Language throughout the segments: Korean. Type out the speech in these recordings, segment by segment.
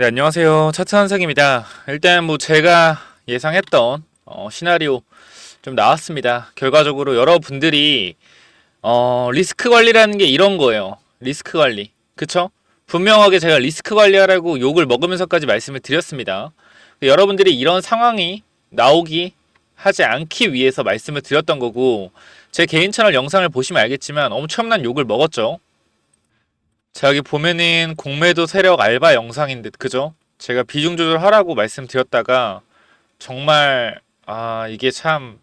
네, 안녕하세요. 차트 한상입니다. 일단 뭐 제가 예상했던 어, 시나리오 좀 나왔습니다. 결과적으로 여러분들이 어, 리스크 관리라는 게 이런 거예요. 리스크 관리. 그쵸? 분명하게 제가 리스크 관리하라고 욕을 먹으면서까지 말씀을 드렸습니다. 여러분들이 이런 상황이 나오기 하지 않기 위해서 말씀을 드렸던 거고 제 개인 채널 영상을 보시면 알겠지만 엄청난 욕을 먹었죠. 자 여기 보면은 공매도 세력 알바 영상인데 그죠? 제가 비중 조절하라고 말씀드렸다가 정말 아 이게 참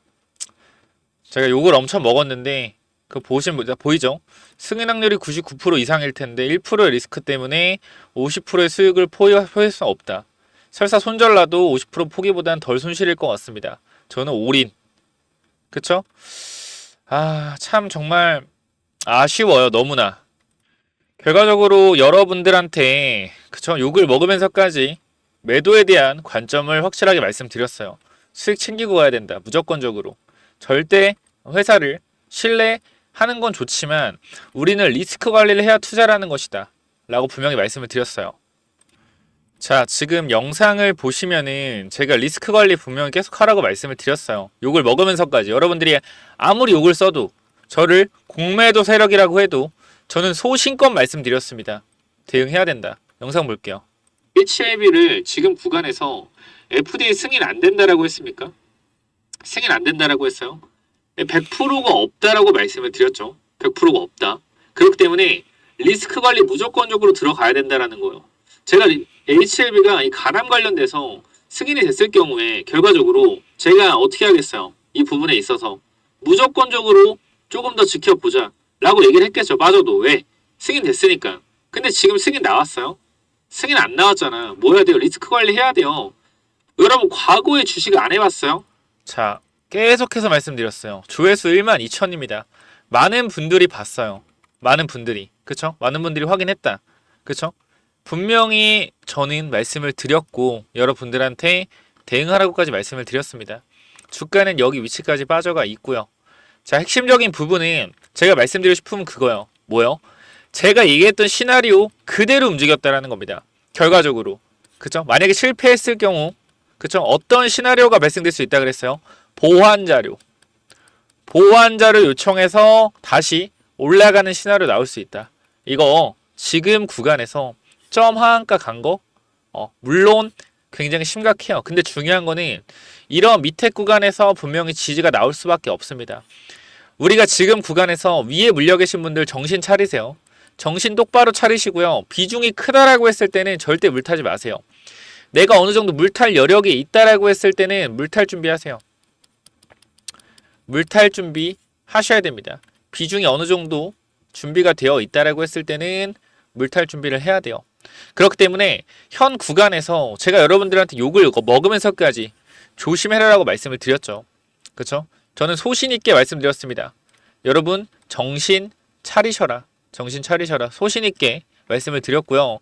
제가 욕을 엄청 먹었는데 그 뭐- 보이죠? 승인 확률이 99% 이상일 텐데 1%의 리스크 때문에 50%의 수익을 포기- 포기할 수 없다. 설사 손절라도 50% 포기보다는 덜 손실일 것 같습니다. 저는 올인. 그쵸? 아, 참 정말 아쉬워요. 너무나. 결과적으로 여러분들한테 그쵸 욕을 먹으면서까지 매도에 대한 관점을 확실하게 말씀드렸어요. 수익 챙기고 가야 된다. 무조건적으로. 절대 회사를 신뢰하는 건 좋지만 우리는 리스크 관리를 해야 투자라는 것이다. 라고 분명히 말씀을 드렸어요. 자, 지금 영상을 보시면은 제가 리스크 관리 분명히 계속 하라고 말씀을 드렸어요. 욕을 먹으면서까지 여러분들이 아무리 욕을 써도 저를 공매도 세력이라고 해도 저는 소신껏 말씀드렸습니다. 대응해야 된다. 영상 볼게요. HLB를 지금 구간에서 FDA 승인 안 된다라고 했습니까? 승인 안 된다라고 했어요. 100%가 없다라고 말씀을 드렸죠. 100%가 없다. 그렇기 때문에 리스크 관리 무조건적으로 들어가야 된다라는 거예요. 제가 HLB가 이 간암 관련돼서 승인이 됐을 경우에 결과적으로 제가 어떻게 하겠어요? 이 부분에 있어서 무조건적으로 조금 더 지켜보자 라고 얘기를 했겠죠. 빠져도 왜? 승인 됐으니까. 근데 지금 승인 나왔어요? 승인 안 나왔잖아. 뭐 해야 돼요? 리스크 관리 해야 돼요. 여러분 과거에 주식 안 해봤어요? 자 계속해서 말씀드렸어요. 조회수 1만 2천입니다. 많은 분들이 봤어요. 많은 분들이 그쵸? 많은 분들이 확인했다. 그쵸? 분명히 저는 말씀을 드렸고 여러분들한테 대응하라고까지 말씀을 드렸습니다. 주가는 여기 위치까지 빠져가 있고요. 자 핵심적인 부분은 제가 말씀드리고 싶으면 그거요. 뭐요? 제가 얘기했던 시나리오 그대로 움직였다라는 겁니다. 결과적으로. 그쵸? 만약에 실패했을 경우, 그쵸? 어떤 시나리오가 발생될 수 있다 그랬어요? 보완 자료. 보완 자료 요청해서 다시 올라가는 시나리오 나올 수 있다. 이거 지금 구간에서 점 하한가 간 거, 어, 물론 굉장히 심각해요. 근데 중요한 거는 이런 밑에 구간에서 분명히 지지가 나올 수밖에 없습니다. 우리가 지금 구간에서 위에 물려 계신 분들 정신 차리세요. 정신 똑바로 차리시고요. 비중이 크다라고 했을 때는 절대 물타지 마세요. 내가 어느 정도 물탈 여력이 있다라고 했을 때는 물탈 준비하세요. 물탈 준비 하셔야 됩니다. 비중이 어느 정도 준비가 되어 있다라고 했을 때는 물탈 준비를 해야 돼요. 그렇기 때문에 현 구간에서 제가 여러분들한테 욕을 먹으면서까지 조심해라라고 말씀을 드렸죠. 그렇죠? 저는 소신 있게 말씀드렸습니다. 여러분 정신 차리셔라. 정신 차리셔라. 소신 있게 말씀을 드렸고요.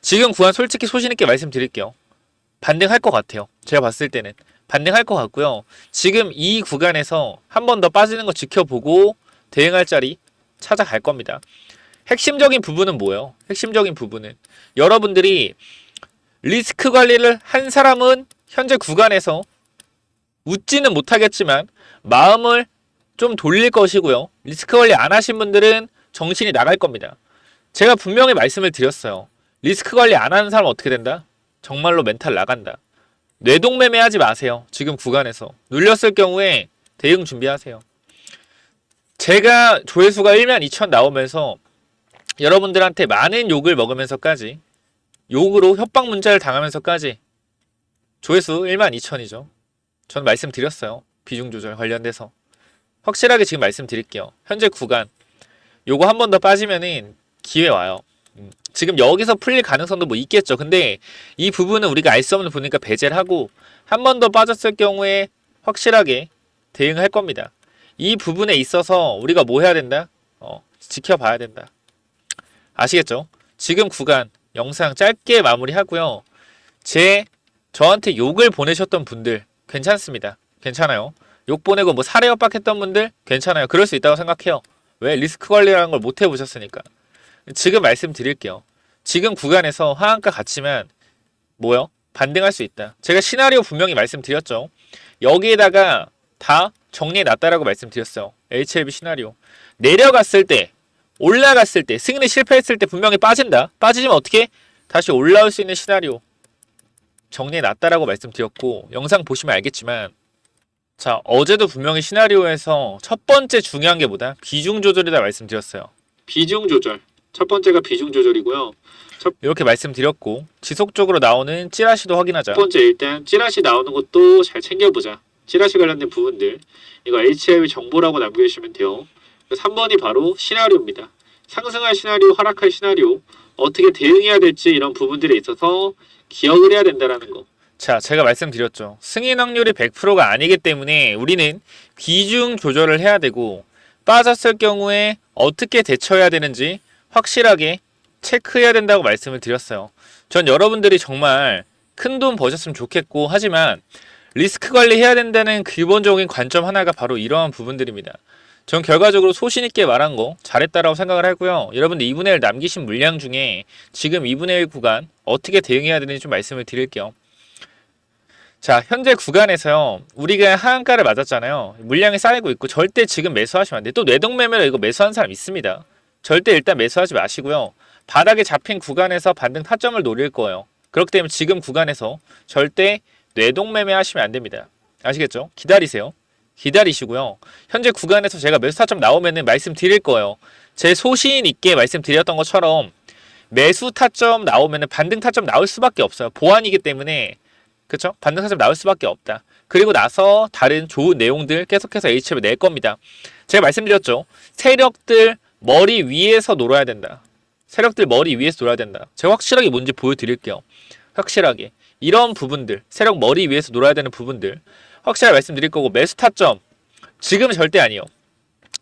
지금 구간 솔직히 소신 있게 말씀드릴게요. 반등할 것 같아요. 제가 봤을 때는 반등할 것 같고요. 지금 이 구간에서 한 번 더 빠지는 거 지켜보고 대응할 자리 찾아갈 겁니다. 핵심적인 부분은 뭐예요? 핵심적인 부분은 여러분들이 리스크 관리를 한 사람은 현재 구간에서 웃지는 못하겠지만 마음을 좀 돌릴 것이고요. 리스크 관리 안 하신 분들은 정신이 나갈 겁니다. 제가 분명히 말씀을 드렸어요. 리스크 관리 안 하는 사람 어떻게 된다? 정말로 멘탈 나간다. 뇌동매매 하지 마세요. 지금 구간에서. 눌렸을 경우에 대응 준비하세요. 제가 조회수가 1만 2천 나오면서 여러분들한테 많은 욕을 먹으면서까지 욕으로 협박 문자를 당하면서까지 조회수 1만 2천이죠. 전 말씀드렸어요. 비중 조절 관련돼서. 확실하게 지금 말씀드릴게요. 현재 구간 요거 한 번 더 빠지면은 기회 와요. 음, 지금 여기서 풀릴 가능성도 뭐 있겠죠. 근데 이 부분은 우리가 알 수 없는 부분이니까 배제를 하고 한 번 더 빠졌을 경우에 확실하게 대응할 겁니다. 이 부분에 있어서 우리가 뭐 해야 된다? 어, 지켜봐야 된다. 아시겠죠? 지금 구간 영상 짧게 마무리하고요. 제 저한테 욕을 보내셨던 분들 괜찮습니다. 괜찮아요. 욕 보내고 뭐 사례 협박했던 분들 괜찮아요. 그럴 수 있다고 생각해요. 왜 리스크 관리라는 걸 못 해보셨으니까. 지금 말씀드릴게요. 지금 구간에서 하한가 같지만 뭐요? 반등할 수 있다. 제가 시나리오 분명히 말씀드렸죠. 여기에다가 다 정리해 놨다라고 말씀드렸어요. HLB 시나리오. 내려갔을 때, 올라갔을 때, 승인에 실패했을 때 분명히 빠진다. 빠지면 어떻게? 다시 올라올 수 있는 시나리오. 정리해 놨다라고 말씀드렸고, 영상 보시면 알겠지만, 자, 어제도 분명히 시나리오에서 첫 번째 중요한 게 뭐다? 비중 조절이다 말씀드렸어요. 비중 조절. 첫 번째가 비중 조절이고요. 이렇게 말씀드렸고 지속적으로 나오는 찌라시도 확인하자. 첫 번째 일단 찌라시 나오는 것도 잘 챙겨보자. 찌라시 관련된 부분들 이거 HLB 정보라고 남겨주시면 돼요. 3번이 바로 시나리오입니다. 상승할 시나리오, 하락할 시나리오 어떻게 대응해야 될지 이런 부분들에 있어서 기억을 해야 된다라는 거. 자, 제가 말씀드렸죠. 승인 확률이 100%가 아니기 때문에 우리는 비중 조절을 해야 되고 빠졌을 경우에 어떻게 대처해야 되는지 확실하게 체크해야 된다고 말씀을 드렸어요. 전 여러분들이 정말 큰 돈 버셨으면 좋겠고 하지만 리스크 관리해야 된다는 기본적인 관점 하나가 바로 이러한 부분들입니다. 전 결과적으로 소신 있게 말한 거 잘했다라고 생각을 하고요. 여러분들 2분의 1 남기신 물량 중에 지금 2분의 1 구간 어떻게 대응해야 되는지 좀 말씀을 드릴게요. 자, 현재 구간에서요. 우리가 하한가를 맞았잖아요. 물량이 쌓이고 있고 절대 지금 매수하시면 안 돼요. 또 뇌동매매로 이거 매수한 사람 있습니다. 절대 일단 매수하지 마시고요. 바닥에 잡힌 구간에서 반등 타점을 노릴 거예요. 그렇기 때문에 지금 구간에서 절대 뇌동매매 하시면 안 됩니다. 아시겠죠? 기다리세요. 기다리시고요. 현재 구간에서 제가 매수 타점 나오면은 말씀드릴 거예요. 제 소신 있게 말씀드렸던 것처럼 매수 타점 나오면은 반등 타점 나올 수밖에 없어요. 보안이기 때문에 그쵸? 반등 타점 나올 수밖에 없다. 그리고 나서 다른 좋은 내용들 계속해서 HM에 낼 겁니다. 제가 말씀드렸죠. 세력들 머리 위에서 놀아야 된다. 세력들 머리 위에서 놀아야 된다. 제가 확실하게 뭔지 보여드릴게요. 확실하게. 이런 부분들, 세력 머리 위에서 놀아야 되는 부분들, 확실하게 말씀드릴 거고, 매수 타점. 지금은 절대 아니요.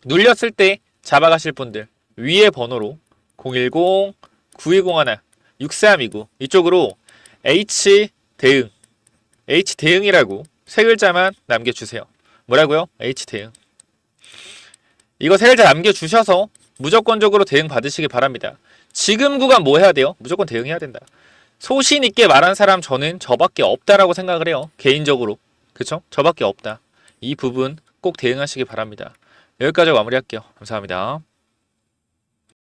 눌렸을 때 잡아가실 분들, 위에 번호로 010-920-1-6329 이쪽으로 H 대응, H 대응이라고 세 글자만 남겨주세요. 뭐라고요? H 대응. 이거 세 글자 남겨주셔서 무조건적으로 대응 받으시기 바랍니다. 지금 구간 뭐 해야 돼요? 무조건 대응해야 된다. 소신 있게 말한 사람 저는 저밖에 없다라고 생각을 해요. 개인적으로. 그쵸? 저밖에 없다. 이 부분 꼭 대응하시기 바랍니다. 여기까지 마무리할게요. 감사합니다.